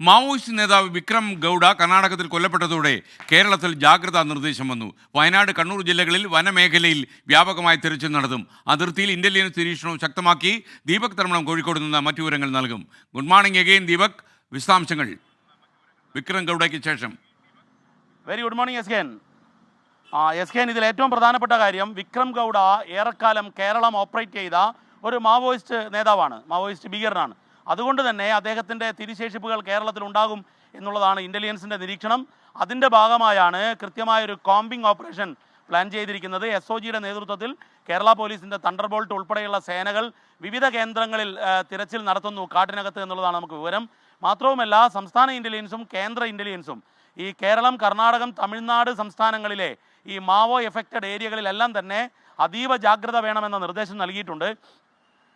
Maoist നേതാവ് വിക്രം ഗൗഡ കർണാടകത്തിൽ കൊല്ലപ്പെട്ടതോടെ കേരളത്തിൽ ജാഗ്രതാ നിർദ്ദേശം വന്നു. വയനാട് കണ്ണൂർ ജില്ലകളിൽ വനമേഖലയിൽ വ്യാപകമായ തെരച്ചിൽ നടത്തും. അതിർത്തിയിൽ ഇന്റലിജൻസ് നിരീക്ഷണവും ശക്തമാക്കി ദീപക് തർമ്മണം കോഴിക്കോട് നിന്ന് മറ്റു വിവരങ്ങൾ നൽകും. Good morning again Deepak. വിശദാംശങ്ങൾ വിക്രം ഗൗഡയ്ക്ക് ശേഷം. Very good morning S Ken ആ എസ് കെൻ ഇതിൽ ഏറ്റവും പ്രധാനപ്പെട്ട കാര്യം വിക്രം ഗൗഡ ഏറെക്കാലം കേരളം ഓപ്പറേറ്റ് ചെയ്ത ഒരു മാവോയിസ്റ്റ് നേതാവാണ്. മാവോയിസ്റ്റ് ഭീകരനാണ്. അതുകൊണ്ട് തന്നെ അദ്ദേഹത്തിന്റെ തിരിശേഷിപ്പുകൾ കേരളത്തിൽ ഉണ്ടാകും എന്നുള്ളതാണ് ഇന്റലിജൻസിന്റെ നിരീക്ഷണം. അതിന്റെ ഭാഗമായാണ് കൃത്യമായ ഒരു കോമ്പിംഗ് ഓപ്പറേഷൻ പ്ലാൻ ചെയ്തിരിക്കുന്നത്. എസ് ഒ ജിയുടെ നേതൃത്വത്തിൽ കേരള പോലീസിന്റെ തണ്ടർബോൾട്ട് ഉൾപ്പെടെയുള്ള സേനകൾ വിവിധ കേന്ദ്രങ്ങളിൽ തിരച്ചിൽ നടത്തുന്നു കാട്ടിനകത്ത് എന്നുള്ളതാണ് നമുക്ക് വിവരം. മാത്രവുമല്ല സംസ്ഥാന ഇന്റലിജൻസും കേന്ദ്ര ഇന്റലിജൻസും ഈ കേരളം കർണാടകം തമിഴ്നാട് സംസ്ഥാനങ്ങളിലെ ഈ മാവോ എഫക്റ്റഡ് ഏരിയകളിലെല്ലാം തന്നെ അതീവ ജാഗ്രത വേണമെന്ന നിർദ്ദേശം നൽകിയിട്ടുണ്ട്.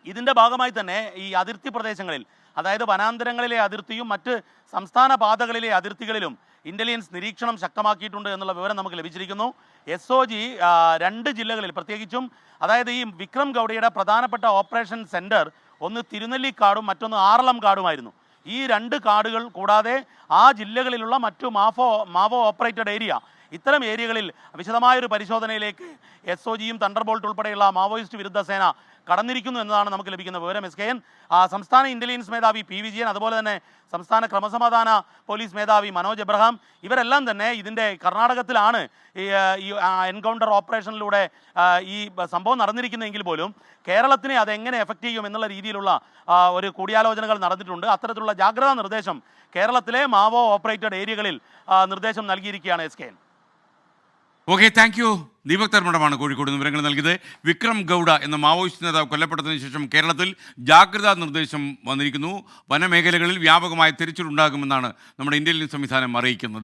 ഇതിന്റെ ഭാഗമായി തന്നെ ഈ അതിർത്തി പ്രദേശങ്ങളിൽ അതായത് വനാന്തരങ്ങളിലെ അതിർത്തിയും മറ്റ് സംസ്ഥാന പാതകളിലെ അതിർത്തികളിലും ഇന്റലിജൻസ് നിരീക്ഷണം ശക്തമാക്കിയിട്ടുണ്ട് എന്നുള്ള വിവരം നമുക്ക് ലഭിച്ചിരിക്കുന്നു. എസ് ഒ ജി രണ്ട് ജില്ലകളിൽ പ്രത്യേകിച്ചും അതായത് ഈ വിക്രം ഗൗഡയുടെ പ്രധാനപ്പെട്ട ഓപ്പറേഷൻ സെന്റർ ഒന്ന് തിരുനെല്ലിക്കാടും മറ്റൊന്ന് ആറളം കാടുമായിരുന്നു. ഈ രണ്ട് കാടുകൾ കൂടാതെ ആ ജില്ലകളിലുള്ള മറ്റു മാഫോ മാവോ ഓപ്പറേറ്റഡ് ഏരിയ ഇത്തരം ഏരിയകളിൽ വിശദമായൊരു പരിശോധനയിലേക്ക് എസ് ഒ ജിയും തണ്ടർബോൾട്ട് ഉൾപ്പെടെയുള്ള മാവോയിസ്റ്റ് വിരുദ്ധ സേന കടന്നിരിക്കുന്നു എന്നതാണ് നമുക്ക് ലഭിക്കുന്ന വിവരം. എസ് കെ എൻ സംസ്ഥാന ഇന്റലിജൻസ് മേധാവി പി വിജയൻ അതുപോലെ തന്നെ സംസ്ഥാന ക്രമസമാധാന പോലീസ് മേധാവി മനോജ് എബ്രഹാം ഇവരെല്ലാം തന്നെ ഇതിന്റെ കർണാടകത്തിലാണ് ഈ എൻകൗണ്ടർ ഓപ്പറേഷനിലൂടെ ഈ സംഭവം നടന്നിരിക്കുന്നതെങ്കിൽ പോലും കേരളത്തിനെ അതെങ്ങനെ എഫക്റ്റ് ചെയ്യും എന്നുള്ള രീതിയിലുള്ള ഒരു കൂടിയാലോചനകൾ നടന്നിട്ടുണ്ട്. അത്തരത്തിലുള്ള ജാഗ്രതാ നിർദ്ദേശം കേരളത്തിലെ മാവോ ഓപ്പറേറ്റഡ് ഏരിയകളിൽ നിർദ്ദേശം നൽകിയിരിക്കുകയാണ് S K okay thank you Deepak തർമ്മടമാണ് Kozhikode വിവരങ്ങൾ നൽകിയത്. വിക്രം ഗൗഡ എന്ന മാവോയിസ്റ്റ് നേതാവ് കൊല്ലപ്പെട്ടതിന് ശേഷം കേരളത്തിൽ ജാഗ്രതാ നിർദ്ദേശം വന്നിരിക്കുന്നു. വനമേഖലകളിൽ വ്യാപകമായ തിരച്ചിലുണ്ടാകുമെന്നാണ് നമ്മുടെ ഇന്ത്യൻ സംവിധാനം അറിയിക്കുന്നത്.